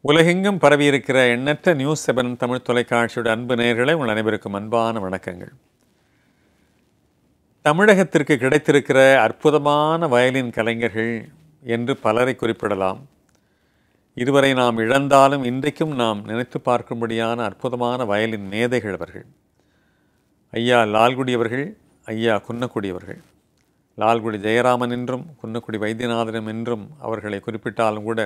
உலகெங்கும் பரவியிருக்கிற எண்ணற்ற news seven Tamil தொலைக்காட்சியோட அன்பு நேர்களை உங்கள் அனைவருக்கும் அன்பான வணக்கங்கள். தமிழகத்திற்கு கிடைத்திருக்கிற அற்புதமான வயலின் கலைஞர்கள் என்று பலரை குறிப்பிடலாம். இதுவரை நாம் இழந்தாலும் இன்றைக்கும் நாம் நினைத்து பார்க்கும்படியான அற்புதமான வயலின் மேதைகள் அவர்கள். ஐயா லால்குடி அவர்கள் ஐயா குன்னக்குடி அவர்கள். லால்குடி ஜெயராமன் என்றும் குன்னக்குடி வைத்தியநாதனம் என்றும் அவர்களை குறிப்பிட்டாலும் கூட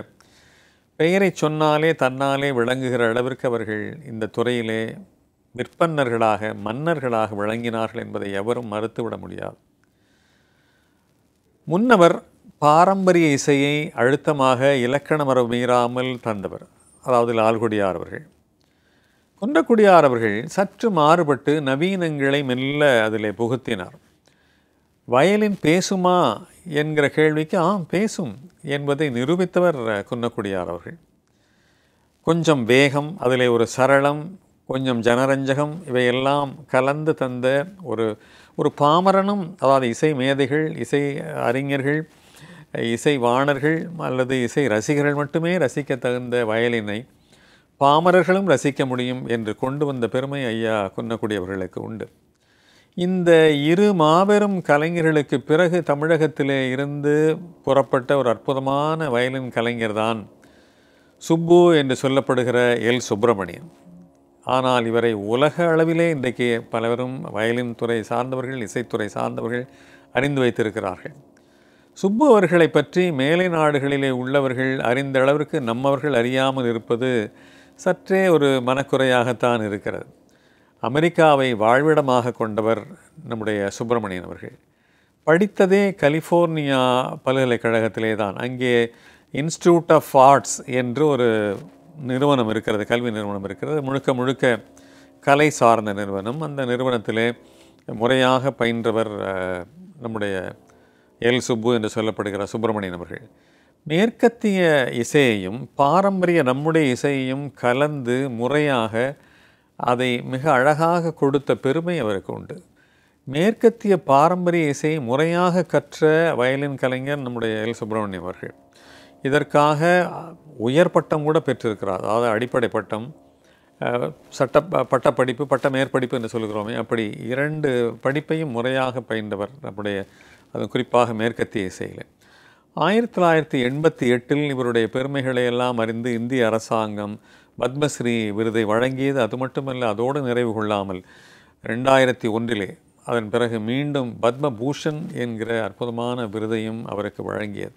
பெயரை சொன்னாலே தன்னாலே விளங்குகிற அளவிற்கு அவர்கள் இந்த துறையிலே விற்பன்னர்களாக மன்னர்களாக விளங்கினார்கள் என்பதை எவரும் மறுத்துவிட முடியாது. முன்னவர் பாரம்பரிய இசையை அழுத்தமாக இலக்கண மரபு மீறாமல் தந்தவர் அதாவது லால்குடியார் அவர்கள். குன்றக்குடியார் அவர்கள் சற்று மாறுபட்டு நவீனங்களை மெல்ல அதிலே புகுத்தினார். வயலின் பேசுமா என்கிற கேள்விக்கு ஆம் பேசும் என்பதை நிரூபித்தவர் குன்னக்குடியார் அவர்கள். கொஞ்சம் வேகம் அதில் ஒரு சரளம் கொஞ்சம் ஜனரஞ்சகம் இவையெல்லாம் கலந்து தந்த ஒரு ஒரு பாமரனும் அதாவது இசை மேதைகள் இசை அறிஞர்கள் இசை வாணர்கள் அல்லது இசை ரசிகர்கள் மட்டுமே ரசிக்க தகுந்த வயலினை பாமரர்களும் ரசிக்க முடியும் என்று கொண்டு வந்த பெருமை ஐயா குன்னக்குடி அவர்களுக்கு உண்டு. இந்த இரு மாபெரும் கலைஞர்களுக்கு பிறகு தமிழகத்திலே இருந்து புறப்பட்ட ஒரு அற்புதமான வயலின் கலைஞர் தான் சுப்பு என்று சொல்லப்படுகிற எல். சுப்பிரமணியன். ஆனால் இவரை உலக அளவிலே இன்றைக்கு பலரும் வயலின் துறை சார்ந்தவர்கள் இசைத்துறை சார்ந்தவர்கள் அறிந்து வைத்திருக்கிறார்கள். சுப்பு அவர்களை பற்றி மேலை நாடுகளிலே உள்ளவர்கள் அறிந்த அளவிற்கு நம்மவர்கள் அறியாமல் இருப்பது சற்றே ஒரு மனக்குறையாகத்தான் இருக்கிறது. அமெரிக்காவை வாழ்விடமாக கொண்டவர் நம்முடைய சுப்பிரமணியன் அவர்கள். படித்ததே கலிஃபோர்னியா பல்கலைக்கழகத்திலே தான் அங்கே இன்ஸ்டியூட் ஆஃப் ஆர்ட்ஸ் என்று ஒரு நிறுவனம் இருக்கிறது கல்வி நிறுவனம் இருக்கிறது. முழுக்க முழுக்க கலை சார்ந்த நிறுவனம். அந்த நிறுவனத்திலே முறையாக பயின்றவர் நம்முடைய எல் சுப்பு என்று சொல்லப்படுகிற சுப்பிரமணியன் அவர்கள். மேற்கத்திய இசையையும் பாரம்பரிய நம்முடைய இசையையும் கலந்து முறையாக அதை மிக அழகாக கொடுத்த பெருமை அவருக்கு உண்டு. மேற்கத்திய பாரம்பரிய இசையை முறையாக கற்ற வயலின் கலைஞர் நம்முடைய எல் சுப்பிரமணியம் அவர்கள். இதற்காக உயர் பட்டம் கூட பெற்றிருக்கிறார். அதாவது அடிப்படை பட்டம் சட்ட பட்டப்படிப்பு பட்ட மேற்படிப்பு என்று சொல்கிறோமே அப்படி இரண்டு படிப்பையும் முறையாக பயின்றவர் நம்முடைய அது குறிப்பாக மேற்கத்திய இசையில். ஆயிரத்தி தொள்ளாயிரத்தி எண்பத்தி எட்டில் இவருடைய பெருமைகளை எல்லாம் அறிந்து இந்திய அரசாங்கம் பத்மஸ்ரீ விருதை வழங்கியது அது மட்டுமல்ல அதோடு நிறைவு கொள்ளாமல் ரெண்டாயிரத்தி ஒன்றிலே அதன் பிறகு மீண்டும் பத்மபூஷன் என்கிற அற்புதமான விருதையும் அவருக்கு வழங்கியது.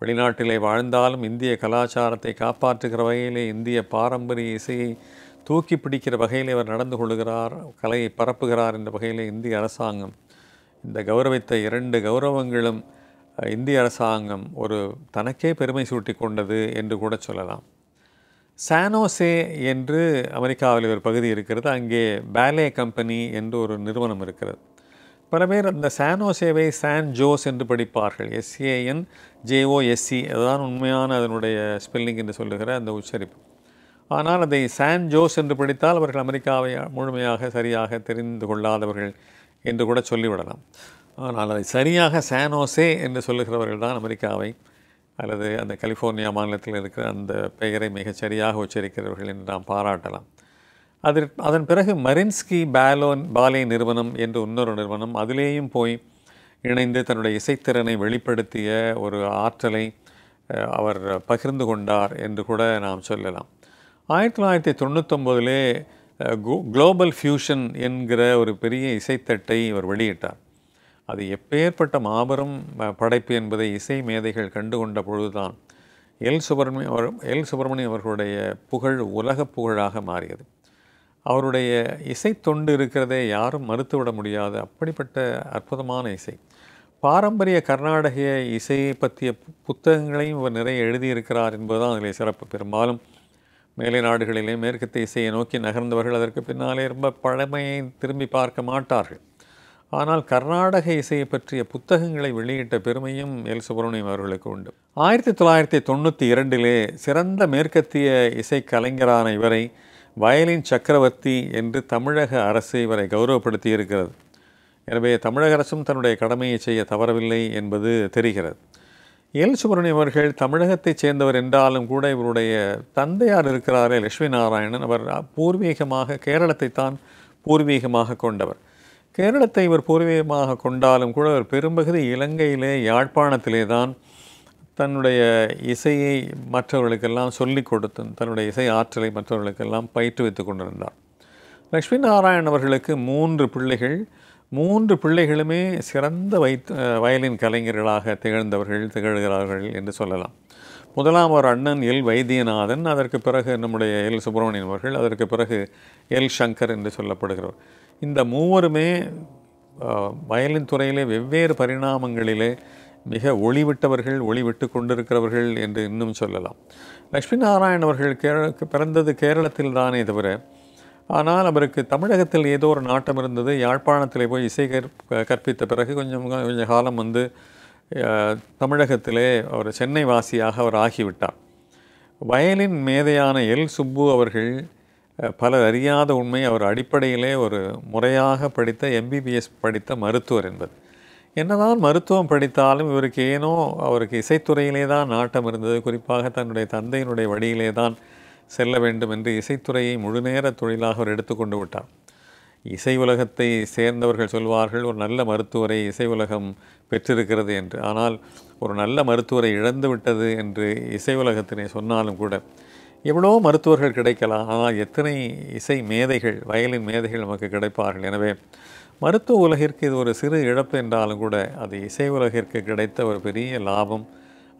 வெளிநாட்டிலே வாழ்ந்தாலும் இந்திய கலாச்சாரத்தை காப்பாற்றுகிற வகையிலே இந்திய பாரம்பரிய இசையை தூக்கி பிடிக்கிற வகையில் இவர் நடந்து கொள்கிறார் கலையை பரப்புகிறார் என்ற வகையில் இந்திய அரசாங்கம் இந்த கௌரவித்த இரண்டு கௌரவங்களும் இந்திய அரசாங்கம் ஒரு தனக்கே பெருமை சூட்டி கொண்டது என்று கூட சொல்லலாம். சானோசே என்று அமெரிக்காவில் ஒரு பகுதி இருக்கிறது. அங்கே பேலே கம்பெனி என்று ஒரு நிறுவனம் இருக்கிறது. பல பேர் அந்த சானோசேவை சான் ஜோஸ் என்று படிப்பார்கள். எஸ்ஏஎன் ஜேஓஎஸ்சி அதுதான் உண்மையான அதனுடைய ஸ்பெல்லிங் என்று சொல்லுகிற அந்த உச்சரிப்பு. ஆனால் அதை சான் ஜோஸ் என்று படித்தால் அவர்கள் அமெரிக்காவை முழுமையாக சரியாக தெரிந்து கொள்ளாதவர்கள் என்று கூட சொல்லிவிடலாம். ஆனால் அதை சரியாக சானோசே என்று சொல்லுகிறவர்கள் தான் அமெரிக்காவை அல்லது அந்த கலிஃபோர்னியா மாநிலத்தில் இருக்கிற அந்த பெயரை மிகச் சரியாக உச்சரிக்கிறவர்கள் என்று நாம் பாராட்டலாம். அதில் அதன் பிறகு மரின்ஸ்கி பேலோன் பாலே நிறுவனம் என்று இன்னொரு நிறுவனம் அதிலேயும் போய் இணைந்து தன்னுடைய இசைத்திறனை வெளிப்படுத்திய ஒரு ஆற்றலை அவர் பகிர்ந்து கொண்டார் என்று கூட நாம் சொல்லலாம். ஆயிரத்தி தொள்ளாயிரத்தி தொண்ணூத்தொம்போதிலே குளோபல் ஃபியூஷன் என்கிற ஒரு பெரிய இசைத்தட்டை இவர் வெளியிட்டார். அது எப்பேற்பட்ட மாபெரும் படைப்பு என்பதை இசை மேதைகள் கண்டுகொண்ட பொழுதுதான் எல் சுப்பிரமணியம் எல் சுப்பிரமணியம் அவர்களுடைய புகழ் உலக புகழாக மாறியது. அவருடைய இசை தொண்டு இருக்கிறதே யாரும் மறுத்துவிட முடியாது. அப்படிப்பட்ட அற்புதமான இசை. பாரம்பரிய கர்நாடக இசையை பற்றிய புத்தகங்களையும் இவர் நிறைய எழுதியிருக்கிறார் என்பதுதான் அதில் சிறப்பு. பெரும்பாலும் மேலை நாடுகளிலே மேற்கத்திய இசையை நோக்கி நகர்ந்தவர்கள் அதற்கு பின்னாலே ரொம்ப பழமையை திரும்பி பார்க்க மாட்டார்கள். ஆனால் கர்நாடக இசையை பற்றிய புத்தகங்களை வெளியிட்ட பெருமையும் எல் சுப்பிரமணியம் அவர்களுக்கு உண்டு. ஆயிரத்தி தொள்ளாயிரத்தி தொண்ணூற்றி இரண்டிலே சிறந்த மேற்கத்திய இசை கலைஞரான இவரை வயலின் சக்கரவர்த்தி என்று தமிழக அரசு இவரை கௌரவப்படுத்தி இருக்கிறது எனவே தமிழக அரசும் தன்னுடைய கடமையை செய்ய தவறவில்லை என்பது தெரிகிறது. எல் சுப்பிரமணியம் அவர்கள் தமிழகத்தைச் சேர்ந்தவர் என்றாலும் கூட இவருடைய தந்தையார் இருக்கிறாரே லட்சுமி நாராயணன். அவர் பூர்வீகமாக கேரளத்தை தான் பூர்வீகமாக கொண்டவர். கேரளத்தை இவர் பூர்வீகமாக கொண்டாலும் கூட அவர் பெரும்பகுதி இலங்கையிலே யாழ்ப்பாணத்திலே தான் தன்னுடைய இசையை மற்றவர்களுக்கெல்லாம் சொல்லிக் கொடுத்து தன்னுடைய இசை ஆற்றலை மற்றவர்களுக்கெல்லாம் பயிற்றுவித்து கொண்டிருந்தார். லக்ஷ்மி நாராயண் அவர்களுக்கு மூன்று பிள்ளைகள். மூன்று பிள்ளைகளுமே சிறந்த வைத் வயலின் கலைஞர்களாக திகழ்ந்தவர்கள் திகழ்கிறார்கள் என்று சொல்லலாம். முதலாம் ஒரு அண்ணன் எல். வைத்தியநாதன் அதற்கு பிறகு நம்முடைய எல். சுப்பிரமணியன் அவர்கள் அதற்கு பிறகு எல். சங்கர் என்று சொல்லப்படுகிறவர். இந்த மூவருமே வயலின் துறையிலே வெவ்வேறு பரிணாமங்களிலே மிக ஒளிவிட்டவர்கள் ஒளிவிட்டு கொண்டிருக்கிறவர்கள் என்று இன்னும் சொல்லலாம். லக்ஷ்மி நாராயண் அவர்கள் கேரள பிறந்தது கேரளத்தில் தானே தவிர ஆனால் அவருக்கு தமிழகத்தில் ஏதோ ஒரு நாட்டம் இருந்தது. யாழ்ப்பாணத்தில் போய் இசை கற்பித்த பிறகு கொஞ்சம் கொஞ்ச காலம் வந்து தமிழகத்திலே அவர் சென்னை வாசியாக அவர் ஆகிவிட்டார். Violin மேதையான L. சுப்பு அவர்கள் பலர் அறியாத உண்மை அவர் அடிப்படையிலே ஒரு முறையாக படித்த எம்பிபிஎஸ் படித்த மருத்துவர் என்பது. என்னதான் மருத்துவம் படித்தாலும் இவருக்கு ஏனோ அவருக்கு இசைத்துறையிலே தான் நாட்டம் இருந்தது. குறிப்பாக தன்னுடைய தந்தையினுடைய வழியிலே தான் செல்ல வேண்டும் என்று இசைத்துறையை முழுநேர தொழிலாக அவர் எடுத்துக்கொண்டு விட்டார். இசை உலகத்தை சேர்ந்தவர்கள் சொல்வார்கள் ஒரு நல்ல மருத்துவரை இசை உலகம் பெற்றிருக்கிறது என்று. ஆனால் ஒரு நல்ல மருத்துவரை இழந்து விட்டது என்று இசை உலகத்தினை சொன்னாலும் கூட எவ்வளோ மருத்துவர்கள் கிடைக்கலாம். ஆனால் எத்தனை இசை மேதைகள் வயலின் மேதைகள் நமக்கு கிடைப்பார்கள். எனவே மருத்துவ உலகிற்கு இது ஒரு சிறு இழப்பு என்றாலும் கூட அது இசை உலகிற்கு கிடைத்த ஒரு பெரிய லாபம்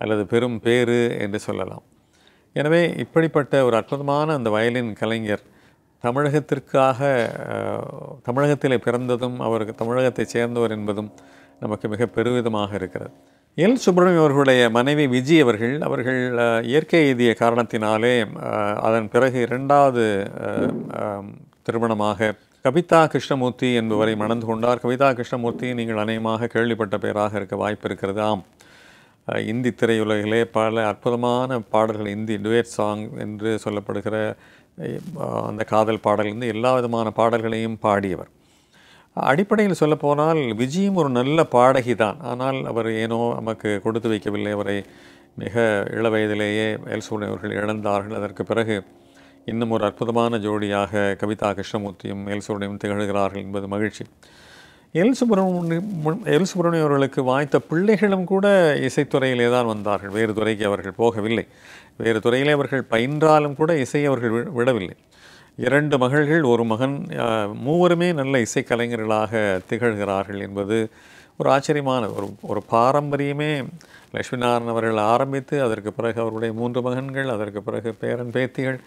அல்லது பெரும் பேறு என்று சொல்லலாம். எனவே இப்படிப்பட்ட ஒரு அற்புதமான அந்த வயலின் கலைஞர் தமிழகத்திற்காக தமிழகத்திலே பிறந்ததும் அவருக்கு தமிழகத்தைச் சேர்ந்தவர் என்பதும் நமக்கு மிக பெருவிதமாக இருக்கிறது. எல் சுப்பிரமணியம் அவர்களுடைய மனைவி விஜி அவர்கள் அவர்கள் இயற்கை எழுதிய காரணத்தினாலே அதன் பிறகு இரண்டாவது திருமணமாக கவிதா கிருஷ்ணமூர்த்தி என்பவரை மணந்து கொண்டார். கவிதா கிருஷ்ணமூர்த்தி நீங்கள் அநேகமாக கேள்விப்பட்ட பெயராக இருக்க வாய்ப்பு இருக்கிறது. ஆம். இந்தி திரையுலகிலே பல அற்புதமான பாடல்கள் இந்தி டுவேட் சாங் என்று சொல்லப்படுகிற அந்த காதல் பாடலிருந்து எல்லா விதமான பாடல்களையும் பாடியவர். அடிப்படையில் சொல்லப்போனால் விஜயும் ஒரு நல்ல பாடகி தான். ஆனால் அவர் ஏனோ நமக்கு கொடுத்து வைக்கவில்லை. அவரை மிக இள வயதிலேயே எல்சூன் அவர்கள் இழந்தார்கள். அதற்கு பிறகு இன்னும் ஒரு அற்புதமான ஜோடியாக கவிதா கிருஷ்ணமூர்த்தியும் எல்சூனையும் திகழ்கிறார்கள் என்பது மகிழ்ச்சி. எல் சுப்பிரமணியம் எல் சுப்பிரமணியம் அவர்களுக்கு வாய்த்த பிள்ளைகளும் கூட இசைத்துறையிலே தான் வந்தார்கள். வேறு துறைக்கு அவர்கள் போகவில்லை. வேறு துறையிலே அவர்கள் பயின்றாலும் கூட இசை அவர்கள் வி- விடவில்லை. இரண்டு மகள்கள் ஒரு மகன் மூவருமே நல்ல இசைக்கலைஞர்களாக திகழ்கிறார்கள் என்பது ஒரு ஆச்சரியமான ஒரு ஒரு பாரம்பரியமே. லட்சுமிநாராயணன் அவர்கள் ஆரம்பித்து அதற்கு பிறகு அவருடைய மூன்று மகன்கள் அதற்கு பிறகு பேரன் பேத்திகள்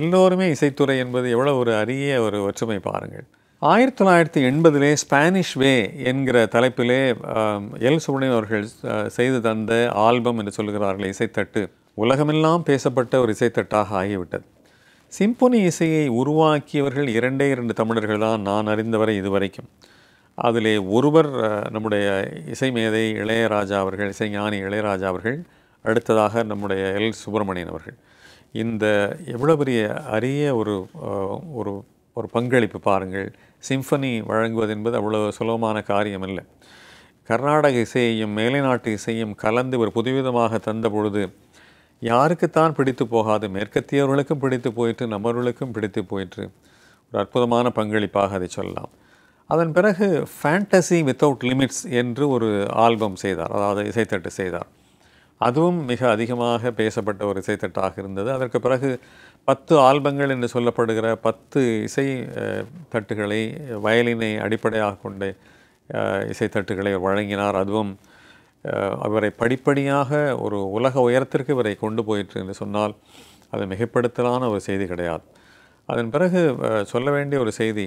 எல்லோருமே இசைத்துறை என்பது எவ்வளோ ஒரு அரிய ஒரு ஒற்றுமை பாருங்கள். ஆயிரத்தி தொள்ளாயிரத்தி எண்பதிலே ஸ்பானிஷ் வே என்கிற தலைப்பிலே எல். சுப்ரமணியம் அவர்கள் செய்து தந்த ஆல்பம் என்று சொல்கிறார்கள் இசைத்தட்டு. உலகமெல்லாம் பேசப்பட்ட ஒரு இசைத்தட்டாக ஆகிவிட்டது. சிம்பொனி இசையை உருவாக்கியவர்கள் இரண்டே இரண்டு தமிழர்கள் தான் நான் அறிந்தவரை இதுவரைக்கும். அதிலே ஒருவர் நம்முடைய இசை மேதை இளையராஜா அவர்கள் இசைஞானி இளையராஜா அவர்கள் அடுத்ததாக நம்முடைய எல். சுப்பிரமணியன் அவர்கள். இந்த எவ்வளோ பெரிய அரிய ஒரு ஒரு ஒரு பங்களிப்பு பாருங்கள். சிம்பனி வழங்குவது என்பது அவ்வளோ சுலபமான காரியம் இல்லை கர்நாடக இசையையும் மேலை நாட்டு இசையும் கலந்து ஒரு புதுவிதமாக தந்த பொழுது யாருக்குத்தான் பிடித்து போகாது? மேற்கத்தியவர்களுக்கும் பிடித்து போயிற்று நம்மவர்களுக்கும் பிடித்து போயிற்று. ஒரு அற்புதமான பங்களிப்பாக அதை சொல்லலாம். அதன் பிறகு ஃபேண்டசி வித்தவுட் லிமிட்ஸ் என்று ஒரு ஆல்பம் செய்தார். அதாவது இசைத்தட்டு செய்தார். அதுவும் மிக அதிகமாக பேசப்பட்ட ஒரு இசைத்தட்டாக இருந்தது. அதற்கு பிறகு பத்து ஆல்பங்கள் என்று சொல்லப்படுகிற பத்து இசை தட்டுகளை வயலினை அடிப்படையாக கொண்ட இசைத்தட்டுகளை வழங்கினார். அதுவும் அவரை படிப்படியாக ஒரு உலக உயரத்திற்கு இவரை கொண்டு போயிற்று என்று சொன்னால் அது மிகைப்படுத்தலான ஒரு செய்தி கிடையாது. அதன் பிறகு சொல்ல வேண்டிய ஒரு செய்தி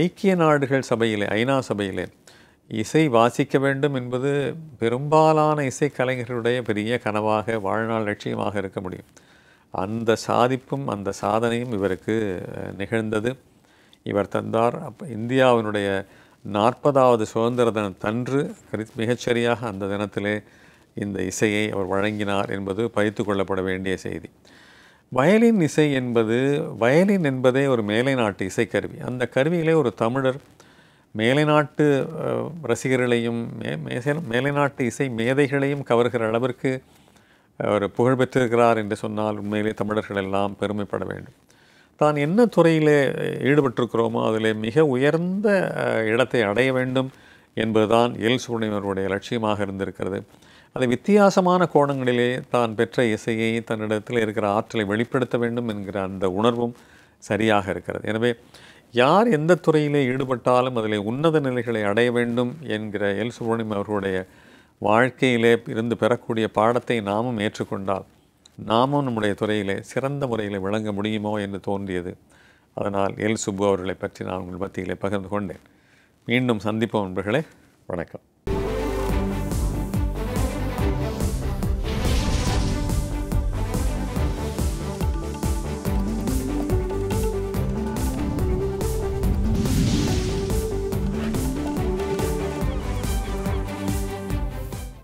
ஐக்கிய நாடுகள் சபையிலே ஐநா சபையிலே இசை வாசிக்க வேண்டும் என்பது பெரும்பாலான இசைக்கலைஞர்களுடைய பெரிய கனவாக வாழ்நாள் லட்சியமாக இருக்க முடியும். அந்த சாதிப்பும் அந்த சாதனையும் இவருக்கு நிகழ்ந்தது. இவர் தந்தார். அப்போ இந்தியாவினுடைய நாற்பதாவது சுதந்திர தினத்தன்று கரி- மிகச்சரியாக அந்த தினத்திலே இந்த இசையை அவர் வழங்கினார் என்பது பறித்து கொள்ளப்பட வேண்டிய செய்தி. வயலின் இசை என்பது வயலின் என்பதே ஒரு மேலை நாட்டு இசைக்கருவி. அந்த கருவியிலே ஒரு தமிழர் மேலை நாட்டு ரசிகர்களையும் மே மேலை நாட்டு இசை மேதைகளையும் கவர்கிற அளவிற்கு அவர் புகழ் பெற்றிருக்கிறார் என்று சொன்னால் உண்மையிலே தமிழர்கள் எல்லாம் பெருமைப்பட வேண்டும். தான் என்ன துறையிலே ஈடுபட்டிருக்கிறோமோ அதில் மிக உயர்ந்த இடத்தை அடைய வேண்டும் என்பதுதான் எல் சுப்ரமணியவருடைய லட்சியமாக இருந்திருக்கிறது. அதை வித்தியாசமான கோணங்களிலே தான் பெற்ற இசையை தன்னிடத்தில் இருக்கிற ஆற்றலை வெளிப்படுத்த வேண்டும் என்கிற அந்த உணர்வும் சரியாக இருக்கிறது. எனவே யார் எந்த துறையிலே ஈடுபட்டாலும் அதில் உன்னத நிலைகளை அடைய வேண்டும் என்கிற எல் சுப்ரமணியம் அவர்களுடைய வாழ்க்கையிலே இருந்து பெறக்கூடிய பாடத்தை நாமும் ஏற்றுக்கொண்டால் நாமும் நம்முடைய துறையிலே சிறந்த முறையில் விளங்க முடியுமோ என்று தோன்றியது. அதனால் எல் சுப்பு அவர்களை பற்றி நான் உங்கள் மத்தியிலே பகிர்ந்து கொண்டேன். மீண்டும் சந்திப்போம் நண்பர்களே. வணக்கம்.